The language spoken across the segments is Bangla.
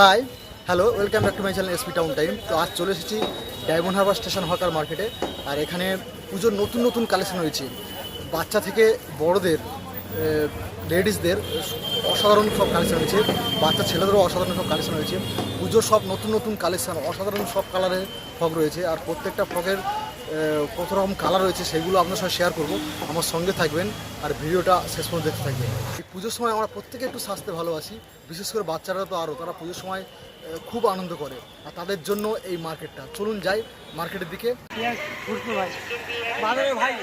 Hi hello welcome back to my channel SP town time তো আজ চলে এসেছি ডায়মন্ড হারবার স্টেশন হকার মার্কেটে আর এখানে পুজোর নতুন নতুন কালেকশন হয়েছে বাচ্চা থেকে বড়দের লেডিসদের অসাধারণ সব কালেকশন হয়েছে বাচ্চা ছেলেদেরও অসাধারণ সব কালেকশন হয়েছে পুজোর সব নতুন নতুন কালেকশন অসাধারণ সব কালারের ফ্রক রয়েছে। আর প্রত্যেকটা ফ্রকের কত রকম কালার রয়েছে সেগুলো আপনার সঙ্গে শেয়ার করব। আমার সঙ্গে থাকবেন আর ভিডিওটা শেষ পর্যন্ত দেখতে থাকবেন। এই পুজোর সময় আমরা প্রত্যেকে একটু সাজতে ভালোবাসি, বিশেষ করে বাচ্চারা তো আরও তারা পুজোর সময় খুব আনন্দ করে। আর তাদের জন্য এই মার্কেটটা। চলুন যাই মার্কেটের দিকে। ভাই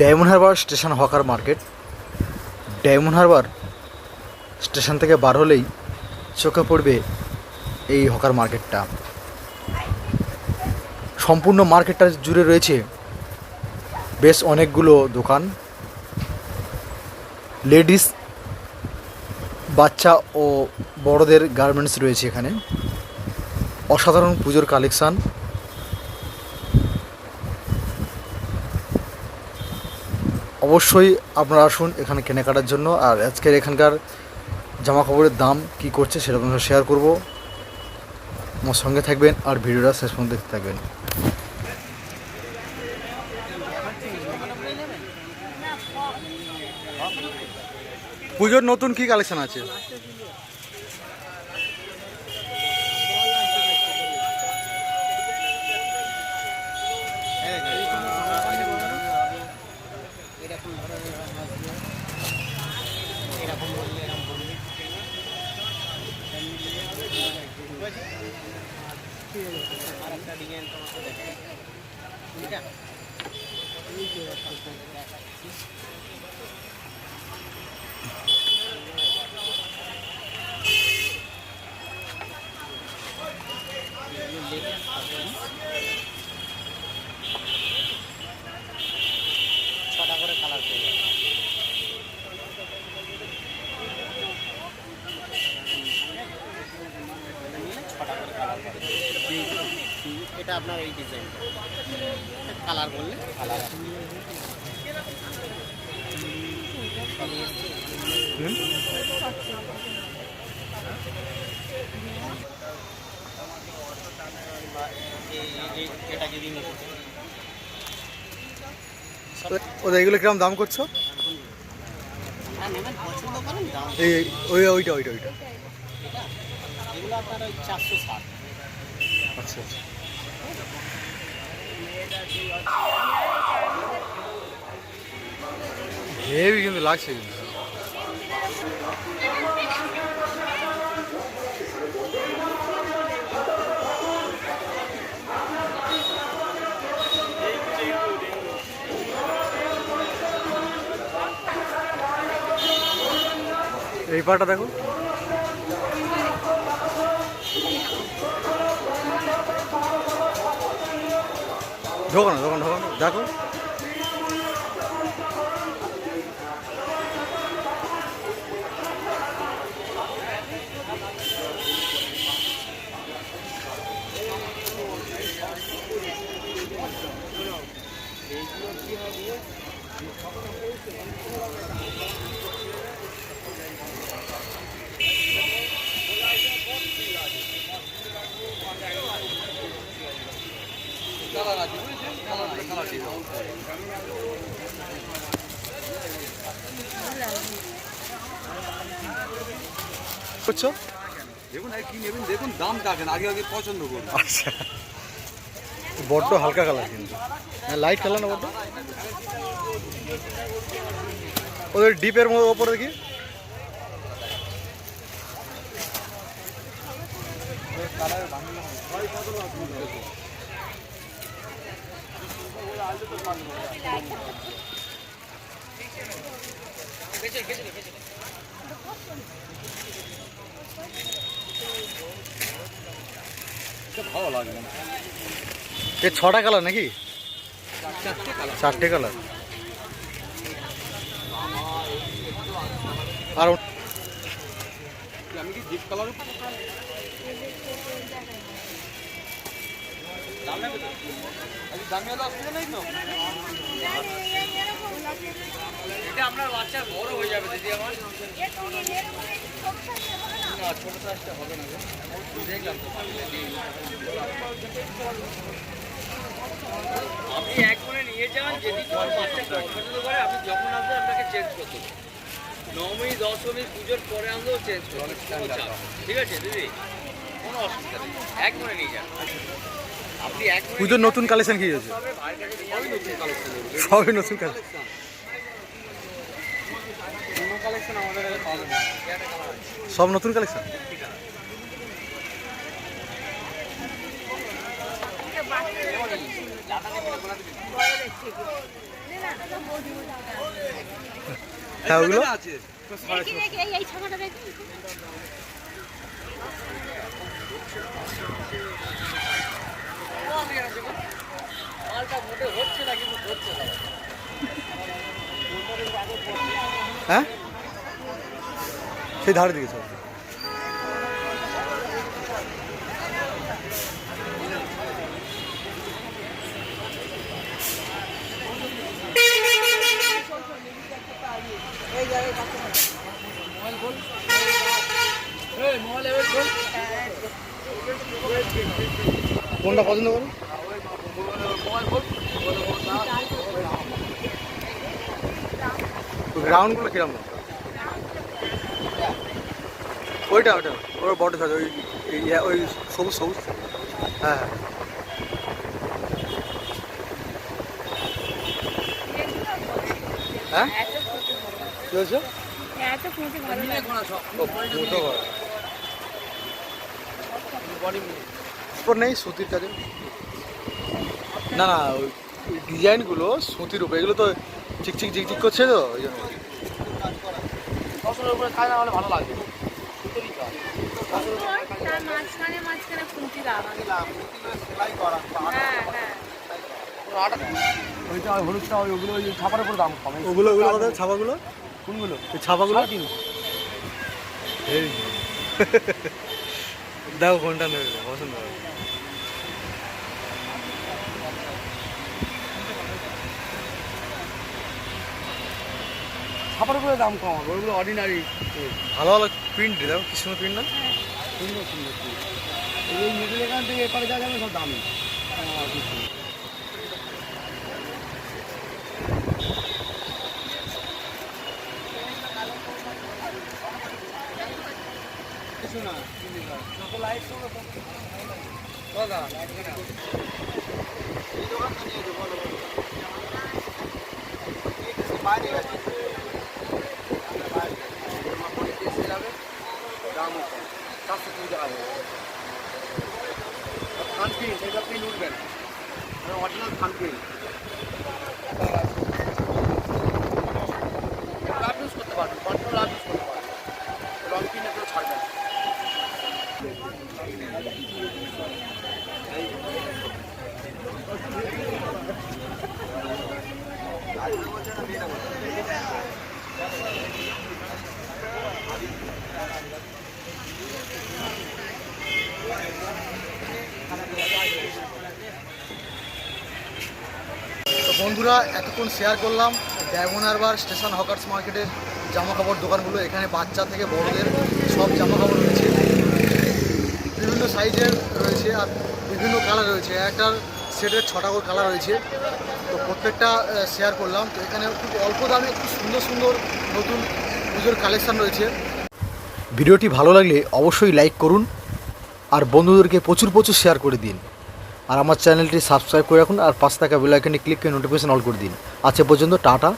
Diamond Harbour station hawker market. Diamond Harbour station থেকে বার হলেই চোখে পড়বে এই হকার মার্কেটটা। সম্পূর্ণ মার্কেটটা জুড়ে রয়েছে বেশ অনেকগুলো দোকান। লেডিস, বাচ্চা ও বড়দের গার্মেন্টস রয়েছে এখানে। অসাধারণ পুজোর কালেকশান। অবশ্যই আপনারা আসুন এখানে কেনাকাটার জন্য। আর আজকের এখানকার জামা কাপড়ের দাম কি করছে সেটা আপনার শেয়ার করব। আমার সঙ্গে থাকবেন আর ভিডিওটা শেষ পর্যন্ত দেখতে থাকবেন। পুজোর নতুন কি কালেকশন আছে? আর একটা ডিজাইন তোমাকে দেখাই ঠিক আছে দেখাচ্ছি ছটা করে কালার পেয়ে যাবে ছটা করে কালার পাবে এটা আপনার এই ডিজাইনটা কালার বললে? কালার। ওদের এগুলো কীরকম দাম করছ? হ্যাঁ এই ওই ওইটা ওইটা ওইটা। আচ্ছা আচ্ছা। হেভি কিন্তু লাগছে কিন্তু। এই পাটা দেখো। ঢোকো না ঢোকো ঢোকো দেখো করছ দেখুন আর কি নেবেন? দেখুন দাম দেখেন আগে আগে পছন্দ করুন। আচ্ছা। বড্ড হালকা কালার কিন্তু। হ্যাঁ লাইট কালার না বড্ড? ওদের ডিপের মধ্যে ওপরে দেখি। ভালো লাগবে এ ছটা কালার নাকি? চারটে কালার আর আমি কি ডিপ কালার দামে দামে অসুবিধা নেই তো এটা আপনার বাচ্চা বড় হয়ে যাবে দিদি আমার। না ছোট সাইজটা হবে না দেখলাম তো আপনি এক করে নিয়ে যান যদি তোমার বাচ্চা পছন্দ করে আপনি যখন আসবেন আপনাকে চেঞ্জ করতে নবমী দশমী পুজোর পরে আনলেও চেঞ্জ করতে কোনো ঠিক আছে দিদি? কোনো অসুবিধা নেই। এক করে নিয়ে যান। পুজোর নতুন কালেকশন কি হয়েছে? সবই নতুন সব নতুন কালেকশন হ্যাঁ এই ছামাটা দেখি মালটা মোটে হচ্ছে না কিন্তু হচ্ছে না হ্যাঁ? সেই ধারে দিকে চল। কোনটা পছন্দ করো? গ্রাউন্ডগুলো কিরম? ওইটা ওইটা। ওর বড় থাকে ওই ওই সবুজ সবুজ। হ্যাঁ হ্যাঁ। হ্যাঁ? কি হয়েছে? নেই সুতির কাজে। না না ওই ডিজাইনগুলো সুতির উপরে এগুলো তো চিকচিক চিকচিক করছে তো ওই জন্য। ভালো লাগে। মাঝখানে হ্যাঁ হ্যাঁ। ওইটা হলুদটা ওই ওগুলো ওই ছাপার উপরে দাম কম। ওগুলো ওগুলো কত ছাপাগুলো? কোনগুলো? ওই ছাপাগুলো? এই দেখো কোনটা নেবে পছন্দ হবে। ছাপার দাম কম হবে ওগুলো অর্ডিনারি ভালো ভালো প্রিন্ট দেখো কি সুন্দর প্রিন্ট না? সুন্দর সুন্দর প্রিন্ট এই মিডিল এখান থেকে এপারে যা যাবে সব দামি। থানপ্রিন্ট এটা প্রিন্ট উঠবেন না অরিজিনাল থানপ্রিন্ট লাভ ইউজ করতে পারবেন কন্ট্রোল লাভ ইউজ করতে পারবেন রং প্রিন্ট এগুলো ছাড়বে বন্ধুরা, এতক্ষণ শেয়ার করলাম ডায়মন্ড হারবার স্টেশন হকার্স মার্কেটের জামা কাপড় দোকানগুলো। এখানে বাচ্চা থেকে বড়দের সব জামা কাপড় রয়েছে। বিভিন্ন সাইজের রয়েছে আর বিভিন্ন কালার রয়েছে। একটার সেটের ছটা করে কালার রয়েছে। তো প্রত্যেকটা শেয়ার করলাম। তো এখানে খুব অল্প দামে খুব সুন্দর সুন্দর নতুন পুজোর কালেকশন রয়েছে। ভিডিওটি ভালো লাগলে অবশ্যই লাইক করুন। আর বন্ধুদেরকে প্রচুর প্রচুর শেয়ার করে দিন। আর আমার চ্যানেলটি সাবস্ক্রাইব করে রাখুন আর পাঁচ টাকা বেলাইকনে ক্লিক করে নোটিফিকেশন অল করে দিন। আজকে পর্যন্ত, টাটা।